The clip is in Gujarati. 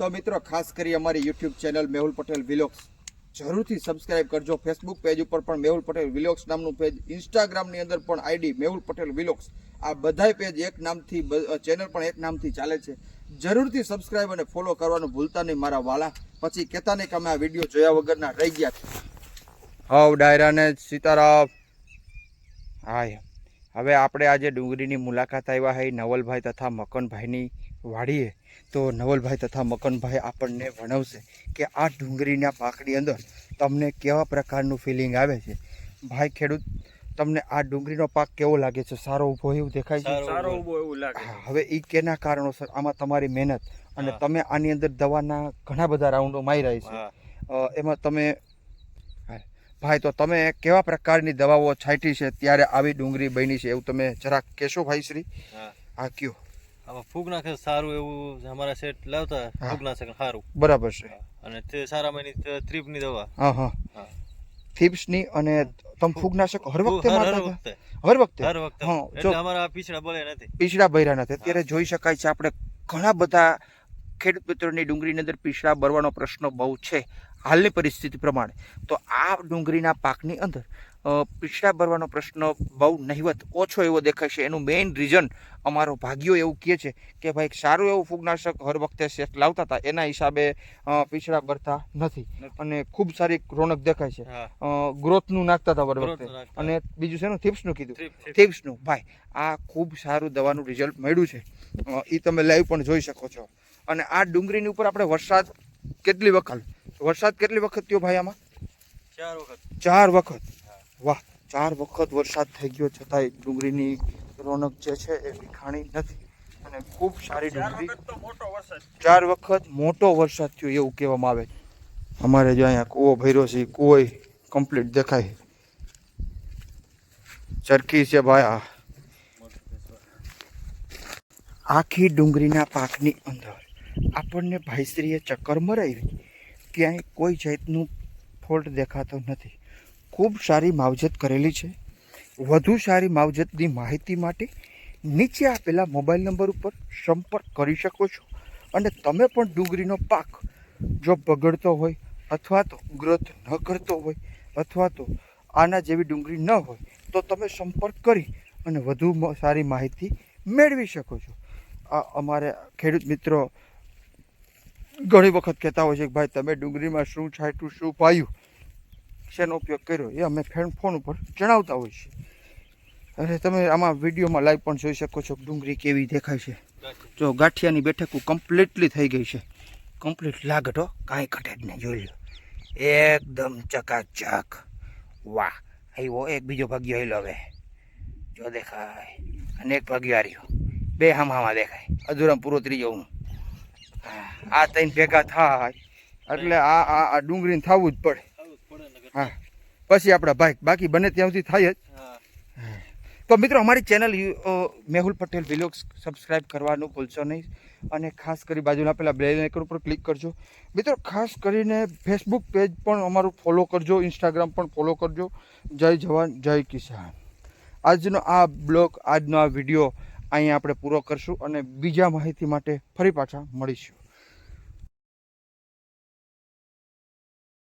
તો મિત્રો, ખાસ કરી અમારી YouTube channel Mehul Patel vlogs જરૂરથી સબસ્ક્રાઇબ કરજો. ફેસબુક પેજ ઉપર પણ મેહુલ પટેલ વિલોક્સ નામનું પેજ ઇન્સ્ટાગ્રામની અંદર પણ આઈડી મેહુલ પટેલ વિલોક્સ આ બધાય પેજ એક નામથી ચેનલ પણ એક નામથી ચાલે છે. જરૂરથી સબસ્ક્રાઇબ અને ફોલો કરવાનું ભૂલતા નહીં, મારા વાલા. પછી કહેતા નહીં કે અમે આ વીડિયો જોયા વગરના રહી ગયા છે. હવ ડાયરાને સીતારામ. હા હવે આપણે આજે ડુંગરીની મુલાકાત આવ્યા હોય નવલભાઈ તથા મકનભાઈની. વાડીએ તો નવલભાઈ તથા મકનભાઈ આપણને ભણાવશે કે આ ડુંગળીના પાકની અંદર તમને કેવા પ્રકારનું ફિલિંગ આવે છે? ભાઈ ખેડૂત તમને આ ડુંગળીનો પાક કેવો લાગે છે? સારો ઊભો એવું દેખાય છે? સારો ઊભો એવું લાગે. હવે એ કેના કારણોસર આમાં તમારી મહેનત અને તમે આની અંદર દવાના ઘણા બધા રાઉન્ડો માર્યા છે. એમાં તમે ભાઈ તો તમે કેવા પ્રકારની દવાઓ છાંટી છે? ત્યારે આવી ડુંગળી બની છે એવું તમે જરાક કહેશો ભાઈ શ્રી? હા. હા કયો. આમાં ફૂગનાશક સારું એવું અમારા સેટ લાવતા. ફૂગનાશક સારું બરાબર છે. અને તે સારા મહિની ત્રીપની દવા. હા હા. થીપ્સની અને તમ ફૂગનાશક હર વખતે મારતા હતા? હર વખતે? હર વખતે. હા, એટલે અમારા પીછડા બળે નથી. પીછડા ભર્યા નથી. અત્યારે જોઈ શકાય છે આપણે ઘણા બધા ખેડૂત મિત્રોની ડુંગળીની અંદર પીછડા ભરવાનો પ્રશ્ન બહુ છે. હાલની પરિસ્થિતિ પ્રમાણે. તો આ ડુંગળીના પાકની અંદર પીછડા ભરવાનો પ્રશ્ન બહુ નહિવત ઓછો એવો દેખાય છે. એનું મેઇન રીઝન અમારો ભાગ્યો એવું કહે છે કે ભાઈ સારું એવું ફૂગનાશક હર વખતે સેટ લાવતા હતા. એના હિસાબે પીછડા ભરતા નથી. અને ખૂબ સારી રોનક દેખાય છે. ગ્રોથનું નાખતા હતા દર વખતે. અને બીજું છે થિપ્સનું થીપ્સનું કીધું. થ્રીપ. ભાઈ આ ખૂબ સારું દવાનું રિઝલ્ટ મળ્યું છે. એ તમે લાઈવ પણ જોઈ શકો છો. અને આ ડુંગળીની ઉપર આપણે વરસાદ કેટલી વખત વરસાદ કેટલી વખત થયો ભાઈ આમાં? ચાર વખત. ચાર વખત. વાહ ચાર વખત વરસાદ થઈ ગયો છતાંય ડુંગળીની રોનક જે છે એ વિખાણી નથી અને ખૂબ સારી ડુંગળી. ચાર વખત મોટો વરસાદ થયો એવું કહેવામાં આવે. અમારે જો અહીંયા કૂવો ભર્યો છે કૂવો કમ્પ્લીટ દેખાય. ચરખી છે ભાઈ આ. આખી ડુંગળીના પાકની અંદર આપણને ભાઈશ્રીએ ચક્કર મરાવી. ક્યાંય કોઈ જાતનું ફોલ્ટ દેખાતો નથી. ખૂબ સારી માવજત કરેલી છે. વધુ સારી માવજતની માહિતી માટે નીચે આપેલા મોબાઈલ નંબર ઉપર સંપર્ક કરી શકો છો અને તમે પણ ડુંગળીનો પાક જો બગડતો હોય અથવા તો ગ્રોથ ન કરતો હોય અથવા તો આના જેવી ડુંગળી ન હોય તો તમે સંપર્ક કરી અને વધુ સારી માહિતી મેળવી શકો છો. આ અમારે ખેડૂત મિત્રો ઘણી વખત કહેતા હોય છે કે ભાઈ તમે ડુંગળીમાં શું છાંટ્યું, શું પાયું? શેનો ઉપયોગ કર્યો એ અમે ફેન, ફોન ઉપર જણાવતા હોય છે. અને તમે આમાં વિડીયોમાં લાઈવ પણ જોઈ શકો છો ડુંગળી કેવી દેખાય છે. જો ગાંઠિયાની બેઠક કમ્પ્લીટલી થઈ ગઈ છે. કમ્પ્લીટ લાગટો કાંઈ ઘટે જ નહીં, જોઈ લો. એકદમ ચકાચક. વાહ આવ્યો એક બીજો ભાગ્યો આવ્યો હવે. જો દેખાય. અને એક ભાગ્યો હાર્યો બે હામામાં દેખાય. અધૂરામાં પૂરો ત્રીજો હું. આ ત્રણ ભેગા થાય. એટલે આ આ ડુંગળીને થવું જ પડે. હા. પછી આપણા બાઇક બાકી બને ત્યાં સુધી થાય જ. હા. તો મિત્રો અમારી channel Mehul Patel vlog subscribe કરવાનું ભૂલશો નહીં. અને ખાસ કરી બાજુના પેલા બેલ આઇકન ઉપર ક્લિક કરજો. મિત્રો ખાસ કરીને ફેસબુક પેજ પણ અમારું ફોલો કરજો. ઇન્સ્ટાગ્રામ પણ ફોલો કરજો. જય જવાન જય કિસાન. આજનો આ બ્લોગ આજનો આ વીડિયો અહીંયા આપણે પૂરો કરશું અને બીજા માહિતી માટે ફરી પાછા મળીશું.